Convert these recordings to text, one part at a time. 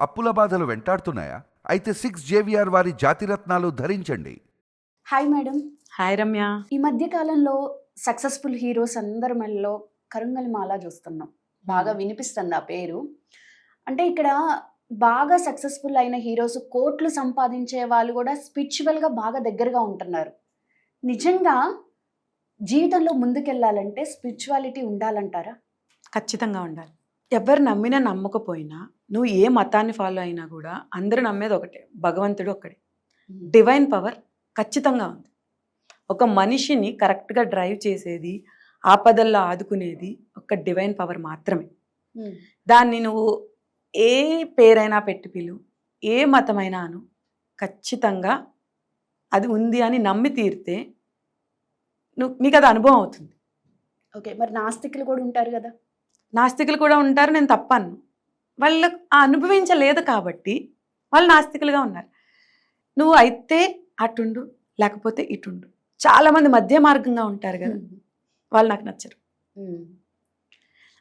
అప్పుల బాధలు వెంటాడుతున్నాయా? అయితే సిక్స్ జేవిఆర్ వారి జాతిరత్నాలు ధరించండి. హాయ్ మేడం హాయ్ రమ్య ఈ మధ్య కాలంలో సక్సెస్ఫుల్ హీరోస్ అందరి మనలో కరుంగలి మాల చూస్తున్నాం. బాగా వినిపిస్తుంది ఆ పేరు. అంటే ఇక్కడ బాగా సక్సెస్ఫుల్ అయిన హీరోస్ కోట్లు సంపాదించే వాళ్ళు కూడా స్పిరిచువల్గా బాగా దగ్గరగా ఉంటున్నారు. నిజంగా జీవితంలో ముందుకెళ్ళాలంటే స్పిరిచువాలిటీ ఉండాలంటారా? ఖచ్చితంగా ఉండాలి. ఎవరు నమ్మినా నమ్మకపోయినా నువ్వు ఏ మతాన్ని ఫాలో అయినా కూడా అందరూ నమ్మేది ఒకటే. భగవంతుడు ఒక్కడే. డివైన్ పవర్ ఖచ్చితంగా ఉంది. ఒక మనిషిని కరెక్ట్గా డ్రైవ్ చేసేది ఆపదల్లో ఆదుకునేది ఒక డివైన్ పవర్ మాత్రమే. దాన్ని నువ్వు ఏ పేరైనా పెట్టి పిలు ఏ మతమైనా అను ఖచ్చితంగా అది ఉంది అని నమ్మి తీరితే నువ్వు నీకు అది అనుభవం అవుతుంది. ఓకే మరి నాస్తికులు కూడా ఉంటారు కదా? నాస్తికులు కూడా ఉంటారు నేను తప్పను వాళ్ళు ఆ అనుభవించలేదు కాబట్టి వాళ్ళు నాస్తికులుగా ఉన్నారు. నువ్వు అయితే అటుండు లేకపోతే ఇటుండు. చాలా మంది మధ్య మార్గంగా ఉంటారు కదా. వాళ్ళు నాకు నచ్చరు.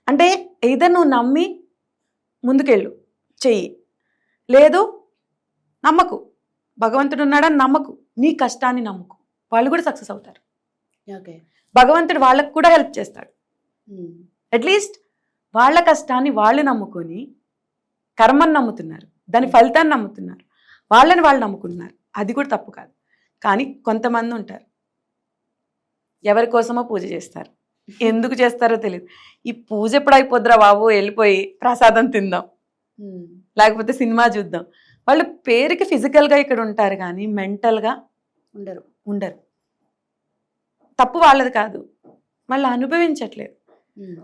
అంటే ఏదో నువ్వు నమ్మి ముందుకెళ్ళు. చెయ్యి. లేదు నమ్మకు. భగవంతుడు ఉన్నాడని నమ్మకు. నీ కష్టాన్ని నమ్మకు. వాళ్ళు కూడా సక్సెస్ అవుతారు. ఓకే. భగవంతుడు వాళ్ళకు కూడా హెల్ప్ చేస్తాడు. అట్లీస్ట్ వాళ్ళ కష్టాన్ని వాళ్ళు నమ్ముకొని కర్మని నమ్ముతున్నారు. దాని ఫలితాన్ని నమ్ముతున్నారు. వాళ్ళని వాళ్ళు నమ్ముకుంటున్నారు. అది కూడా తప్పు కాదు. కానీ కొంతమంది ఉంటారు. ఎవరి కోసమో పూజ చేస్తారు. ఎందుకు చేస్తారో తెలియదు. ఈ పూజ ఎప్పుడు అయిపోద్దిరా బాబు? వెళ్ళిపోయి ప్రసాదం తిందాం. లేకపోతే సినిమా చూద్దాం. వాళ్ళు పేరుకి ఫిజికల్గా ఇక్కడ ఉంటారు కానీ మెంటల్గా ఉండరు. ఉండరు. తప్పు వాళ్ళది కాదు. వాళ్ళు అనుభవించట్లేదు.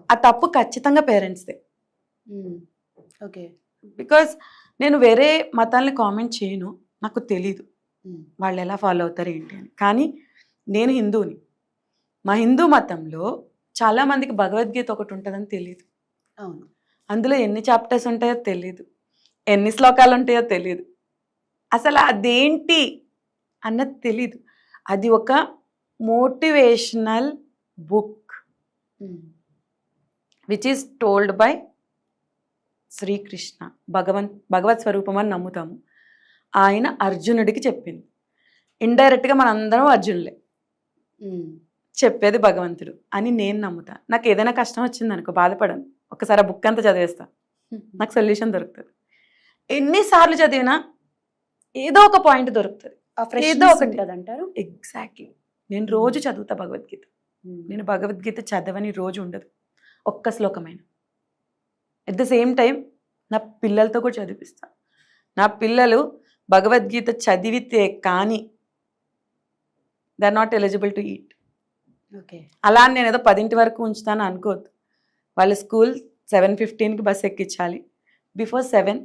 ఆ తప్పు ఖచ్చితంగా పేరెంట్స్దే. ఓకే బికాజ్ నేను వేరే మతాల్ని కామెంట్ చేయను నాకు తెలీదు. వాళ్ళు ఎలా ఫాలో అవుతారు ఏంటి అని. కానీ నేను హిందువుని మా హిందూ మతంలో చాలామందికి భగవద్గీత ఒకటి ఉంటుందని తెలియదు అవును. అందులో ఎన్ని చాప్టర్స్ ఉంటాయో తెలియదు ఎన్ని శ్లోకాలు ఉంటాయో తెలియదు అసలు అదేంటి అన్నది తెలీదు. అది ఒక motivational book. Which is told by Sri Krishna. భగవన్ భగవత్ స్వరూపం అని నమ్ముతాము. ఆయన అర్జునుడికి చెప్పింది. ఇండైరెక్ట్గా మనందరం అర్జునులే. చెప్పేది భగవంతుడు అని నేను నమ్ముతా. నాకు ఏదైనా కష్టం వచ్చింది అనుకో బాధపడను. ఒకసారి ఆ బుక్ అంతా చదివేస్తా. నాకు సొల్యూషన్ దొరుకుతుంది. ఎన్నిసార్లు చదివినా ఏదో ఒక పాయింట్ దొరుకుతుంది. ఏదో ఒకటి. అంటారు ఎగ్జాక్ట్లీ నేను రోజు చదువుతా భగవద్గీత. నేను భగవద్గీత చదవని రోజు ఉండదు. ఒక్క శ్లోకమైన. ఎట్ ద సేమ్ టైం నా పిల్లలతో కూడా చదివిస్తా. నా పిల్లలు భగవద్గీత చదివితే కానీ they are not eligible to eat okay అలా నేను ఏదో పదింటి వరకు ఉంచుతాను అనుకోవద్దు. వాళ్ళ స్కూల్ సెవెన్ ఫిఫ్టీన్కి bus ఎక్కించాలి. Before seven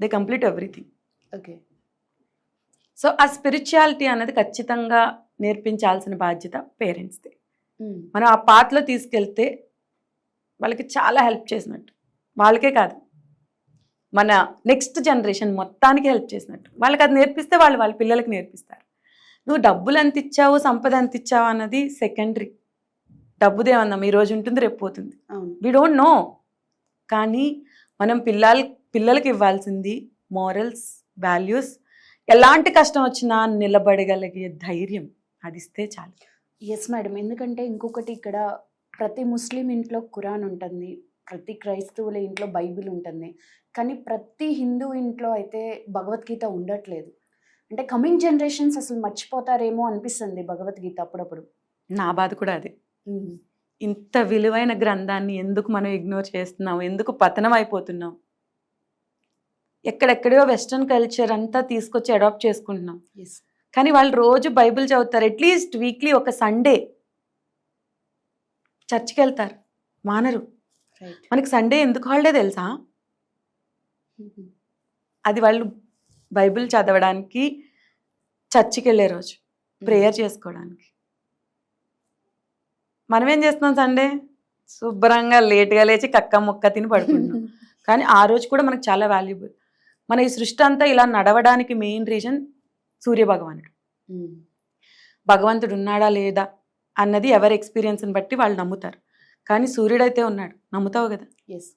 they complete everything okay so ఆ స్పిరిచువాలిటీ అనేది ఖచ్చితంగా నేర్పించాల్సిన బాధ్యత పేరెంట్స్దే మనం ఆ పాత్రలో తీసుకెళ్తే వాళ్ళకి చాలా హెల్ప్ చేసినట్టు. వాళ్ళకే కాదు. మన నెక్స్ట్ జనరేషన్ మొత్తానికి హెల్ప్ చేసినట్టు. వాళ్ళకి అది నేర్పిస్తే వాళ్ళు వాళ్ళ పిల్లలకి నేర్పిస్తారు. నువ్వు డబ్బులు ఎంత ఇచ్చావు సంపద ఎంత ఇచ్చావు అన్నది సెకండరీ డబ్బుదేమన్నాం ఈ రోజు ఉంటుంది రేపు పోతుంది. అవును. వి డోంట్ నో కానీ మనం పిల్లల పిల్లలకి ఇవ్వాల్సింది మోరల్స్ వాల్యూస్ ఎలాంటి కష్టం వచ్చినా నిలబడగలిగే ధైర్యం. అది ఇస్తే చాలు. ఎస్ మేడం ఎందుకంటే ఇంకొకటి ఇక్కడ ప్రతి ముస్లిం ఇంట్లో ఖురాన్ ఉంటుంది ప్రతి క్రైస్తవుల ఇంట్లో బైబిల్ ఉంటుంది. కానీ ప్రతి హిందూ ఇంట్లో అయితే భగవద్గీత ఉండట్లేదు. అంటే కమింగ్ జనరేషన్స్ అసలు మర్చిపోతారేమో అనిపిస్తుంది భగవద్గీత అప్పుడప్పుడు. నా బాధ కూడా అదే. ఇంత విలువైన గ్రంథాన్ని ఎందుకు మనం ఇగ్నోర్ చేస్తున్నాం? ఎందుకు పతనం అయిపోతున్నాం? ఎక్కడెక్కడో వెస్ట్రన్ కల్చర్ అంతా తీసుకొచ్చి అడాప్ట్ చేసుకుంటున్నాం. కానీ వాళ్ళు రోజు బైబిల్ చదువుతారు అట్లీస్ట్ వీక్లీ ఒక సండే చర్చికి వెళ్తారు మానరు మనకి సండే ఎందుకు హాలిడే తెలుసా? అది వాళ్ళు బైబిల్ చదవడానికి చర్చికి వెళ్ళే రోజు ప్రేయర్ చేసుకోవడానికి. మనం ఏం చేస్తున్నాం సండే? శుభ్రంగా లేట్గా లేచి కక్క ముక్క తిని పడుకుంటున్నాం. కానీ ఆ రోజు కూడా మనకు చాలా వాల్యుబుల్. మన ఈ సృష్టి అంతా ఇలా నడవడానికి మెయిన్ రీజన్ సూర్య భగవానుడు భగవంతుడు ఉన్నాడా లేదా? అన్నది ఎవరి ఎక్స్పీరియన్స్ని బట్టి వాళ్ళు నమ్ముతారు. కానీ సూర్యుడైతే ఉన్నాడు. నమ్ముతావు కదా? ఎస్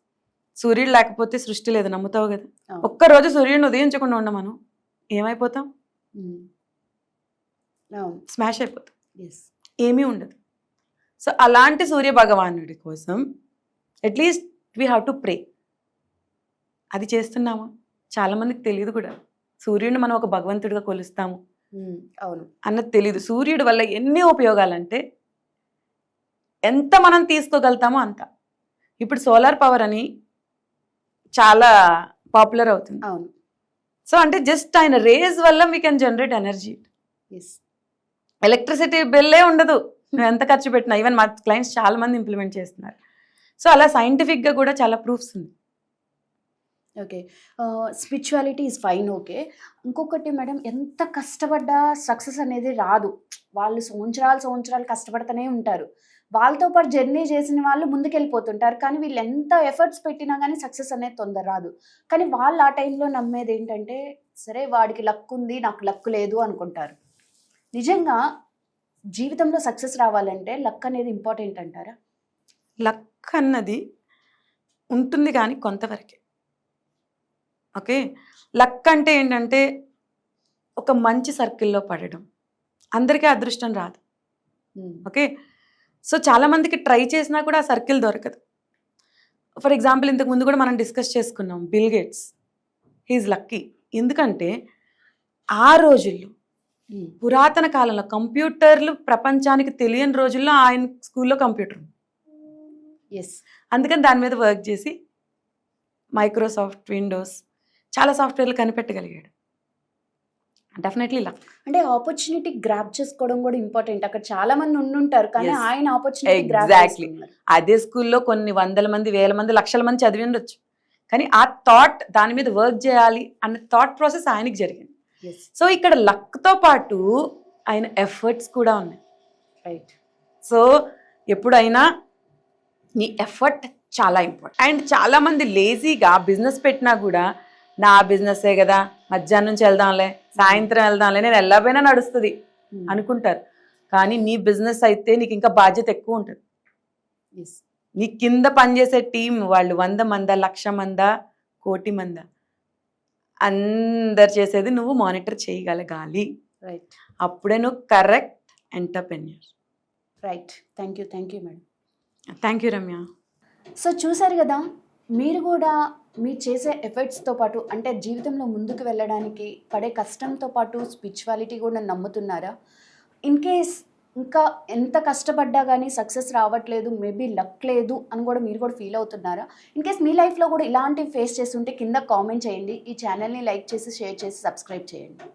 సూర్యుడు లేకపోతే సృష్టి లేదు. నమ్ముతావు కదా. ఒక్కరోజు సూర్యుడిని ఉదయించకుండా ఉండమను ఏమైపోతాం? ఉమ్. అవును. స్మాష్ అయిపోతాం. ఎస్ ఏమీ ఉండదు. సో అలాంటి సూర్య భగవానుడి కోసం at least we have to pray అది చేస్తున్నామా? చాలామందికి తెలియదు కూడా. సూర్యుడిని మనం ఒక భగవంతుడిగా కొలుస్తాము. అవును. అన్నది తెలియదు సూర్యుడి వల్ల ఎన్ని ఉపయోగాలంటే ఎంత మనం తీసుకోగలుగుతామో అంత. ఇప్పుడు సోలార్ పవర్ అని చాలా పాపులర్ అవుతుంది. అవును. సో అంటే జస్ట్ ఆయన రేస్ వల్ల వీ కెన్ జనరేట్ ఎనర్జీ ఎస్ ఎలక్ట్రిసిటీ బిల్లే ఉండదు. నువ్వు ఎంత ఖర్చు పెట్టినా. ఈవెన్ మా క్లయింట్స్ చాలా మంది ఇంప్లిమెంట్ చేస్తున్నారు. సో అలా సైంటిఫిక్గా కూడా చాలా ప్రూఫ్స్ ఉంది okay. Spirituality is fine okay. ఇంకొకటి మేడం ఎంత కష్టపడ్డా సక్సెస్ అనేది రాదు. వాళ్ళు సంవత్సరాలు సంవత్సరాలు కష్టపడుతూనే ఉంటారు. వాళ్ళతో పాటు జర్నీ చేసిన వాళ్ళు ముందుకెళ్ళిపోతుంటారు. కానీ వీళ్ళు ఎంత ఎఫర్ట్స్ పెట్టినా కానీ సక్సెస్ అనేది తొందర రాదు. కానీ వాళ్ళు ఆ టైంలో నమ్మేది ఏంటంటే సరే వాడికి లక్ ఉంది నాకు లక్ లేదు అనుకుంటారు. నిజంగా జీవితంలో సక్సెస్ రావాలంటే లక్ అనేది ఇంపార్టెంట్ అంటారా? లక్ అన్నది ఉంటుంది కానీ కొంతవరకే. ఓకే? లక్ అంటే ఏంటంటే ఒక మంచి సర్కిల్లో పడడం. అందరికీ అదృష్టం రాదు. ఓకే? సో చాలామందికి ట్రై చేసినా కూడా ఆ సర్కిల్ దొరకదు. ఫర్ ఎగ్జాంపుల్ ఇంతకు ముందు కూడా మనం డిస్కస్ చేసుకున్నాం బిల్ గేట్స్. He's lucky. ఎందుకంటే ఆ రోజుల్లో. పురాతన కాలంలో కంప్యూటర్లు ప్రపంచానికి తెలియని రోజుల్లో ఆయన స్కూల్లో కంప్యూటర్ ఉంది. ఎస్ అందుకని దాని మీద వర్క్ చేసి మైక్రోసాఫ్ట్ విండోస్ చాలా సాఫ్ట్వేర్లు కనిపెట్టగలిగాడు. డెఫినెట్లీ లక్ అంటే ఆపర్చునిటీ గ్రాప్ చేసుకోవడం కూడా ఇంపార్టెంట్ అక్కడ చాలా మంది ఉండుంటారు కానీ. ఆయన ఆపర్చునిటీ Exactly. అదే స్కూల్లో కొన్ని వందల మంది వేల మంది లక్షల మంది చదివి ఉండొచ్చు. కానీ ఆ థాట్ దాని మీద వర్క్ చేయాలి అన్న థాట్ ప్రాసెస్ ఆయనకి జరిగింది. సో ఇక్కడ లక్తో పాటు ఆయన ఎఫర్ట్స్ కూడా ఉన్నాయి. రైట్ సో ఎప్పుడైనా నీ ఎఫర్ట్ చాలా ఇంపార్టెంట్ అండ్ చాలా మంది లేజీగా బిజినెస్ పెట్టినా కూడా నా బిజినెసే కదా మధ్యాహ్నం నుంచి వెళ్దాంలే సాయంత్రం వెళ్దాంలే నేను వెళ్ళకపోయినా నడుస్తుంది అనుకుంటారు. కానీ నీ బిజినెస్ అయితే నీకు ఇంకా బాధ్యత ఎక్కువ ఉంటుంది. నీ కింద పనిచేసే టీం వాళ్ళు వంద మంద లక్ష మంద కోటి మంద అందరు చేసేది నువ్వు మానిటర్ చేయగలగాలి రైట్ అప్పుడే నువ్వు correct entrepreneur right thank you thank you madam thank you Ramya so చూసారు కదా మీరు కూడా మీరు చేసే ఎఫర్ట్స్తో పాటు అంటే జీవితంలో ముందుకు వెళ్ళడానికి పడే కష్టంతో పాటు స్పిరిచువాలిటీ కూడా నమ్ముతున్నారా? ఇన్ కేస్ ఇంకా ఎంత కష్టపడ్డా కానీ సక్సెస్ రావట్లేదు మేబీ లక్ లేదు అని కూడా మీరు కూడా ఫీల్ అవుతున్నారా? ఇన్ కేస్ మీ లైఫ్లో కూడా ఇలాంటివి ఫేస్ చేస్తుంటే కింద కామెంట్ చేయండి. ఈ ఛానల్ని లైక్ చేసి షేర్ చేసి సబ్స్క్రైబ్ చేయండి.